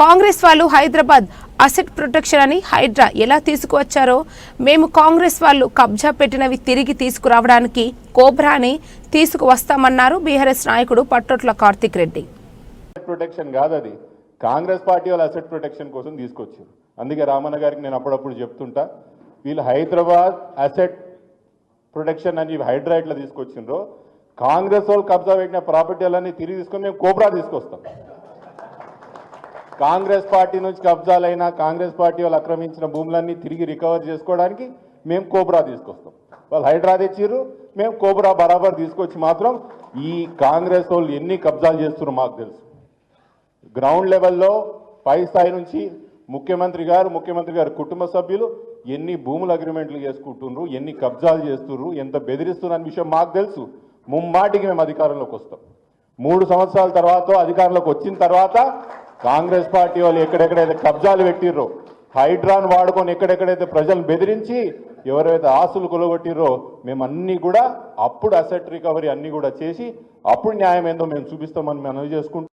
కాంగ్రెస్ వాళ్ళు Hyderabad asset protection అని హైడ్రా ఎలా తీసుకువచ్చారో మేము కాంగ్రెస్ వాళ్ళు కబ్జా పెట్టినవి తిరిగి తీసుకురావడానికి కోబ్రాని తీసుకువస్తామన్నారు బీఆర్ఎస్ నాయకుడు పట్టొట్ల కార్తిక్ రెడ్డి. అసెట్ ప్రొటెక్షన్ కాదు అది కాంగ్రెస్ పార్టీ వాళ్ళ అసెట్ ప్రొటెక్షన్ కోసం తీసుకొచ్చారు. అందుకే రామన్న గారికి నేను అప్పుడప్పుడు చెప్తుంటా వీళ్ళు హైదరాబాద్ అసెట్ ప్రొటెక్షన్ అని హైడ్రా ఇట్లా తీసుకొచ్చిండ్రో కాంగ్రెస్ వాళ్ళు కబ్జా పెట్టిన ప్రాపర్టీలన్నీ తిరిగి తీసుకొని మేము కోబ్రా తీసుకొస్తాం. కాంగ్రెస్ పార్టీ నుంచి కబ్జాలైన కాంగ్రెస్ పార్టీ వాళ్ళు ఆక్రమించిన భూములన్నీ తిరిగి రికవర్ చేసుకోవడానికి మేము కోబ్రా తీసుకొస్తాం. వాళ్ళు హైడ్రా తెచ్చిర్రు మేము కోబ్రా బరాబర్ తీసుకొచ్చి మాత్రం ఈ కాంగ్రెస్ వాళ్ళు ఎన్ని కబ్జాలు చేస్తున్నారు మాకు తెలుసు. గ్రౌండ్ లెవెల్లో పై స్థాయి నుంచి ముఖ్యమంత్రి గారు ముఖ్యమంత్రి గారు కుటుంబ సభ్యులు ఎన్ని భూముల అగ్రిమెంట్లు చేసుకుంటున్నారు ఎన్ని కబ్జాలు చేస్తున్నారు ఎంత బెదిరిస్తున్నారు అనే విషయం మాకు తెలుసు. ముమ్మాటికి మేము అధికారంలోకి వస్తాం. మూడు సంవత్సరాల తర్వాత అధికారంలోకి వచ్చిన తర్వాత కాంగ్రెస్ పార్టీ వాళ్ళు ఎక్కడెక్కడైతే కబ్జాలు పెట్టిర్రో హైడ్రాన్ వాడుకొని ఎక్కడెక్కడైతే ప్రజలను బెదిరించి ఎవరైతే ఆస్తులు కొలగొట్టిర్రో మేము అన్నీ కూడా అప్పుడు అసెట్ రికవరీ అన్నీ కూడా చేసి అప్పుడు న్యాయం ఏందో మేము చూపిస్తామని మనం చేసుకుంటాం